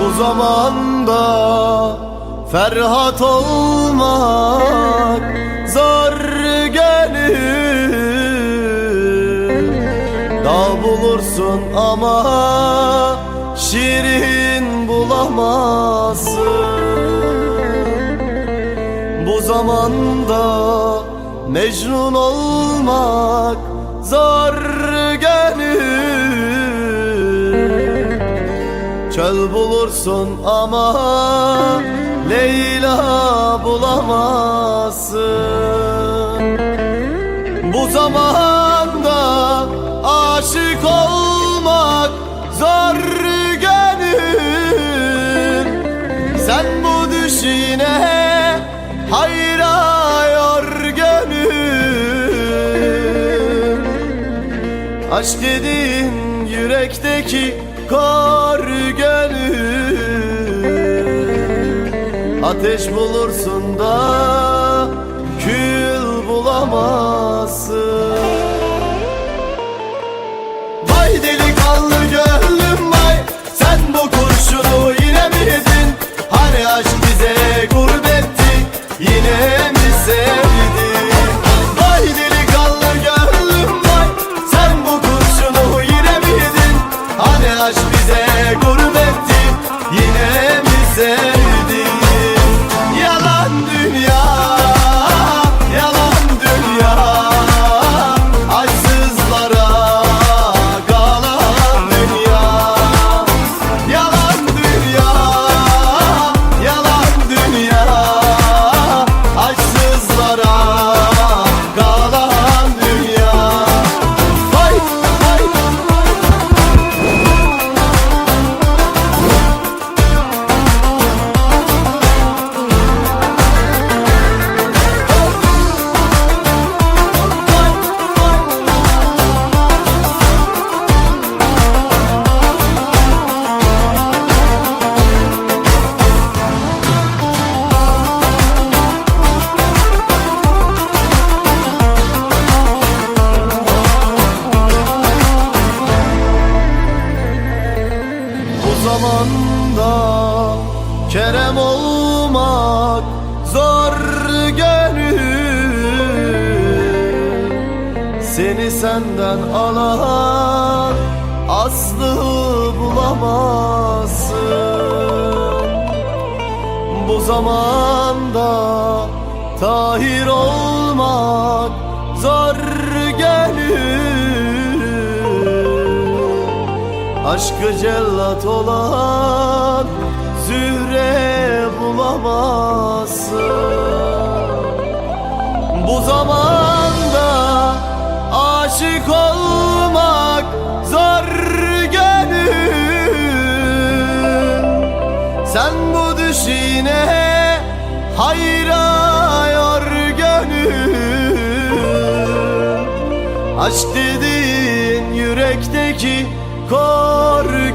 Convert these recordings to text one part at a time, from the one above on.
Bu zamanda Ferhat olmak zor gelir. Dağ bulursun ama şirin bulamazsın. Bu zamanda Mecnun olmak zor gelir. Çöl bulursun ama Leyla bulamazsın. Bu zamanda Aşk dediğin yürekteki kor gönül Ateş bulursun da Kerem olmak zor gönül. Seni senden alan aslı bulamazsın. Bu zamanda tahir olmak zor gönül. Aşkı cellat olan bulamazsın Bu zamanda aşık olmak zor gönül. Sen bu düşine hayrayor gönül. Aşk dediğin yürekteki kor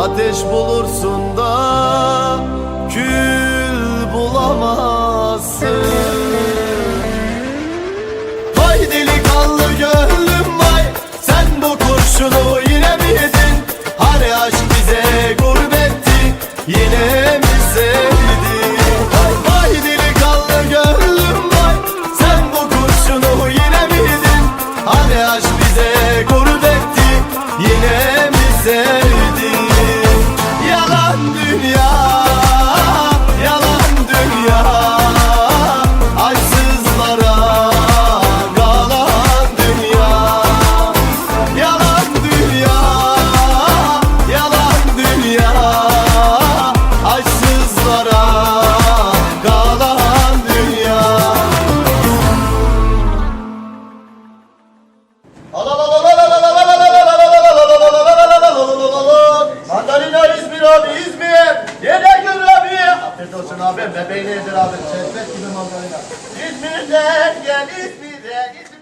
Ateş bulursun da kül bulamazsın Vay delikanlı gönlüm vay Sen bu kurşunu yine mi yedin? Hani aşk bize gurbetti yine mi sevdi? Vay, delikanlı gönlüm vay Sen bu kurşunu yine mi yedin? Hani aşk bize gurbetti yine mi sevdi? beraber bebeğine beraber çekmek gibi manzarayla. İzmir'den gel İzmir'e İzmir'e.